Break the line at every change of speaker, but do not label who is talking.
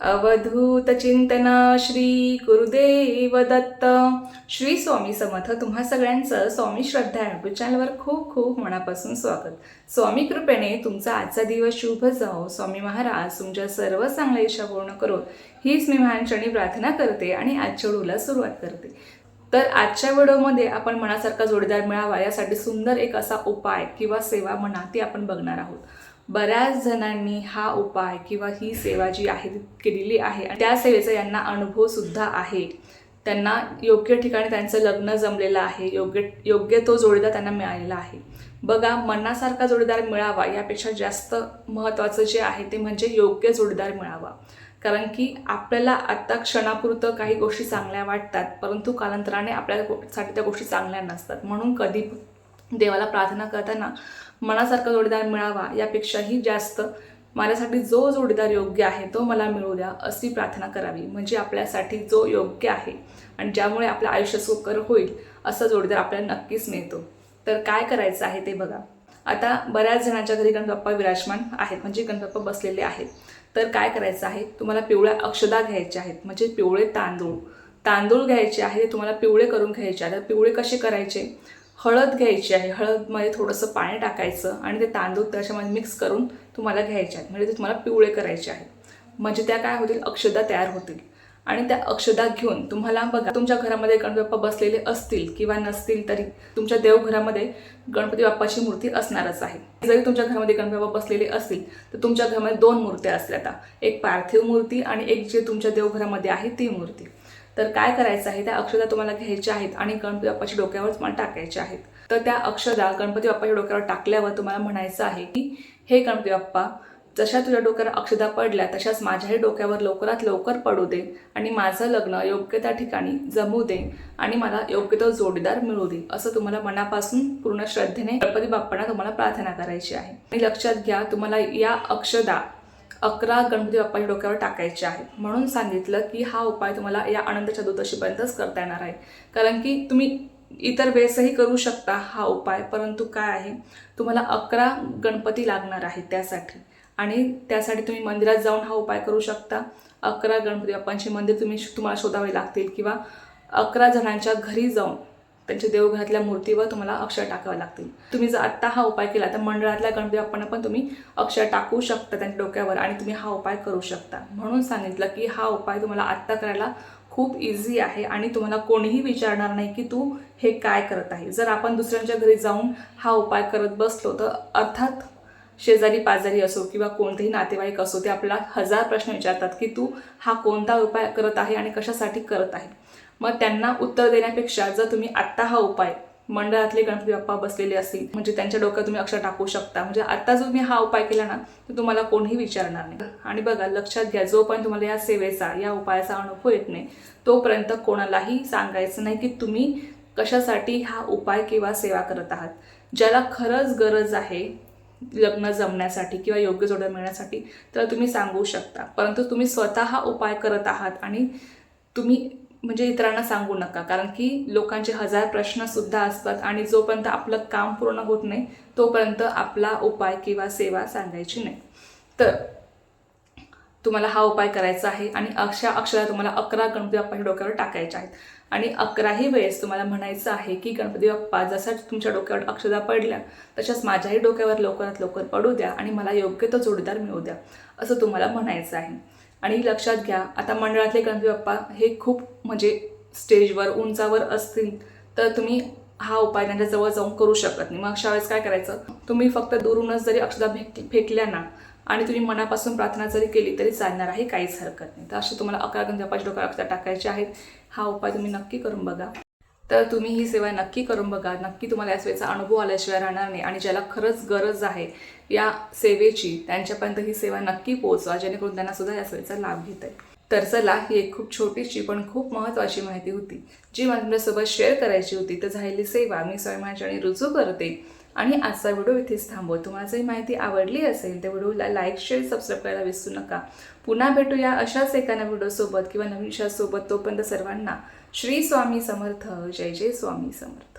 अवधूत चिंतना श्री गुरुदेव दत्त. श्री स्वामी समर्थ तुम्हा सगळ्यांचं स्वामी श्रद्धा यूट्यूब चॅनलवर खूप खूप मनापासून स्वागत. स्वामी कृपेने तुमचा आजचा दिवस शुभ जाओ स्वामी महाराज तुमच्या सर्व चांगल्या इच्छा पूर्ण करो. हीच मी महानचरणी प्रार्थना करते आणि आजच्या व्हिडिओला सुरुवात करते. तर आजच्या व्हिडिओमध्ये आपण मनासारखा जोडीदार मिळावा यासाठी सुंदर एक असा उपाय किंवा सेवा म्हणा ती आपण बघणार आहोत. बऱ्याच जणांनी हा उपाय किंवा ही सेवा जी आहे केलेली आहे आणि त्या सेवेचा यांना अनुभव सुद्धा आहे. त्यांना योग्य ठिकाणी त्यांचं लग्न जमलेलं आहे योग्य योग्य तो जोडीदार त्यांना मिळालेला आहे. बघा मनासारखा जोडीदार मिळावा यापेक्षा जास्त महत्त्वाचं जे आहे ते म्हणजे योग्य जोडीदार मिळावा. कारण की आपल्याला आत्ता क्षणापुरतं काही गोष्टी चांगल्या वाटतात परंतु कालांतराने आपल्यासाठी त्या गोष्टी चांगल्या नसतात. म्हणून कधी देवाला प्रार्थना करताना मनासारखा जोडीदार मिळावा यापेक्षाही जास्त माझ्यासाठी जो जोडीदार योग्य आहे तो मला मिळू द्या अशी प्रार्थना करावी. म्हणजे आपल्यासाठी जो योग्य आहे आणि ज्यामुळे आपलं आयुष्य सुकर होईल असा जोडीदार आपल्याला नक्कीच मिळतो. तर काय करायचं आहे ते बघा. आता बऱ्याच जणांच्या घरी गणपप्पा विराजमान आहेत. म्हणजे गणपप्पा बसलेले आहेत. तर काय करायचं आहे? तुम्हाला पिवळ्या अक्षदा घ्यायच्या आहेत. म्हणजे पिवळे तांदूळ. तांदूळ घ्यायचे आहे तुम्हाला पिवळे करून घ्यायचे आहे. तर पिवळे कसे करायचे? हळद घ्यायची आहे. हळदमध्ये थोडंसं पाणी टाकायचं आणि ते तांदूळ त्याच्यामध्ये मिक्स म्हणजे करून तुम्हाला घ्यायचे आहेत. म्हणजे ते तुम्हाला पिवळे करायचे आहेत. म्हणजे त्या काय होतील? अक्षदा तयार होतील. आणि त्या अक्षदा घेऊन तुम्हाला बघा तुमच्या घरामध्ये गणपती बाप्पा बसलेले असतील किंवा नसतील तरी तुमच्या देवघरामध्ये गणपती बाप्पाची मूर्ती असणारच आहे. जरी तुमच्या घरामध्ये गणपती बाप्पा बसलेले असतील तर तुमच्या घरामध्ये दोन मूर्त्या असल्या आता एक पार्थिव मूर्ती आणि एक जे तुमच्या देवघरामध्ये आहे ती मूर्ती. तर काय करायचं आहे? त्या अक्षदा तुम्हाला घ्यायच्या आहेत आणि गणपती बाप्पाच्या डोक्यावर तुम्हाला टाकायच्या आहेत. तर त्या अक्षदा गणपती बाप्पाच्या डोक्यावर टाकल्यावर तुम्हाला म्हणायचं आहे की हे गणपती बाप्पा जशा तुझ्या डोक्यावर अक्षदा पडल्या तशाच माझ्याही डोक्यावर लवकरात लवकर पडू दे आणि माझं लग्न योग्य त्या ठिकाणी जमू दे आणि मला योग्य तो जोडीदार मिळू दे. असं तुम्हाला मनापासून पूर्ण श्रद्धेने गणपती बाप्पांना तुम्हाला प्रार्थना करायची आहे. आणि लक्षात घ्या तुम्हाला या अक्षदा अकरा गणपती बाप्पाच्या डोक्यावर टाकायचे आहेत. म्हणून सांगितलं की हा उपाय तुम्हाला या अनंत चतुर्दशीपर्यंतच करता येणार आहे. कारण की तुम्ही इतर वेळेसही करू शकता हा उपाय परंतु काय आहे? तुम्हाला अकरा गणपती लागणार आहेत त्यासाठी. आणि त्यासाठी तुम्ही मंदिरात जाऊन हा उपाय करू शकता. अकरा गणपती बाप्पांचे मंदिर तुम्ही तुम्हाला शोधावे लागतील किंवा अकरा जणांच्या घरी जाऊन त्यांच्या देवघरातल्या मूर्तीवर तुम्हाला अक्षर टाकावं लागतील. तुम्ही जर आत्ता हा उपाय केला तर मंडळातल्या गणपती बाप्पांना पण तुम्ही अक्षर टाकू शकता त्यांच्या डोक्यावर आणि तुम्ही हा उपाय करू शकता. म्हणून सांगितलं की हा उपाय तुम्हाला आत्ता करायला खूप इझी आहे आणि तुम्हाला कोणीही विचारणार नाही की तू हे काय करत आहे. जर आपण दुसऱ्यांच्या घरी जाऊन हा उपाय करत बसलो तर अर्थात शेजारी पाजारी असो किंवा कोणतेही नातेवाईक असो ते आपल्याला हजार प्रश्न विचारतात की तू हा कोणता उपाय करत आहे आणि कशासाठी करत आहे? मग त्यांना उत्तर देण्यापेक्षा जर तुम्ही आत्ता हा उपाय मंडळातले गणपती बाप्पा बसलेले असतील म्हणजे त्यांच्या डोक्यात तुम्ही अक्षर टाकू शकता म्हणजे आता जो तुम्ही हा उपाय केला ना तर तुम्हाला कोणीही विचारणार नाही. आणि बघा लक्षात घ्या जोपर्यंत तुम्हाला या सेवेचा या उपायाचा अनुभव येत नाही तोपर्यंत कोणालाही सांगायचं नाही की तुम्ही कशासाठी हा उपाय किंवा सेवा करत आहात. ज्याला खरंच गरज आहे लग्न जमण्यासाठी किंवा योग्य जोड्या मिळण्यासाठी तर तुम्ही सांगू शकता. परंतु तुम्ही स्वतः हा उपाय करत आहात आणि तुम्ही म्हणजे इतरांना सांगू नका. कारण की लोकांचे हजार प्रश्नसुद्धा असतात आणि जोपर्यंत आपलं काम पूर्ण होत नाही तोपर्यंत आपला उपाय किंवा सेवा सांगायची नाही. तर तुम्हाला हा उपाय करायचा आहे आणि अशा अक्षरा तुम्हाला अकरा गणपती बाप्पाच्या डोक्यावर टाकायच्या आहेत. आणि अकराही वेळेस तुम्हाला म्हणायचं आहे की गणपती बाप्पा जसा तुमच्या डोक्यावर अक्षदा पडल्या तशाच माझ्याही डोक्यावर लवकरात लवकर पडू द्या आणि मला योग्य तो जोडीदार मिळू द्या असं तुम्हाला म्हणायचं आहे. आणि लक्षात घ्या आता मंडळातले गणपती बाप्पा हे खूप म्हणजे स्टेजवर उंचावर असतील तर तुम्ही हा उपाय त्यांच्या जवळ जाऊन करू शकत नाही. मग अशा वेळेस काय करायचं? तुम्ही फक्त दुरूनच जरी अक्षदा फेक फेकल्या ना आणि तुम्ही मनापासून प्रार्थना जरी केली तरी चालणार आहे काहीच हरकत नाही. तर असे तुम्हाला अकरा गंजा पाच डोक्यावर अक्षर टाकायचे आहेत. हा उपाय तुम्ही नक्की करून बघा. तर तुम्ही ही सेवा नक्की करून बघा. नक्की तुम्हाला या सेवेचा अनुभव आल्याशिवाय राहणार नाही. आणि ज्याला खरंच गरज आहे या सेवेची त्यांच्यापर्यंत ही सेवा नक्की पोहोचवा. जेणेकरून त्यांना सुद्धा या सेवेचा लाभ घेता येईल. तर चला ही एक खूप छोटीशी पण खूप महत्त्वाची माहिती होती जी मला तुमच्यासोबत शेअर करायची होती. तर झालेली सेवा मी स्वयंमाचरणी रुजू करते. आणि आजचा व्हिडिओ इथेच थांबवतो तुम्हाला जर माहिती आवडली असेल तर व्हिडिओला लाईक शेअर सबस्क्राईब करायला विसरू नका. पुन्हा भेटूया अशाच एका व्हिडिओसोबत किंवा नवीन विषयासोबत तोपर्यंत सर्वांना श्री स्वामी समर्थ. जय जय स्वामी समर्थ.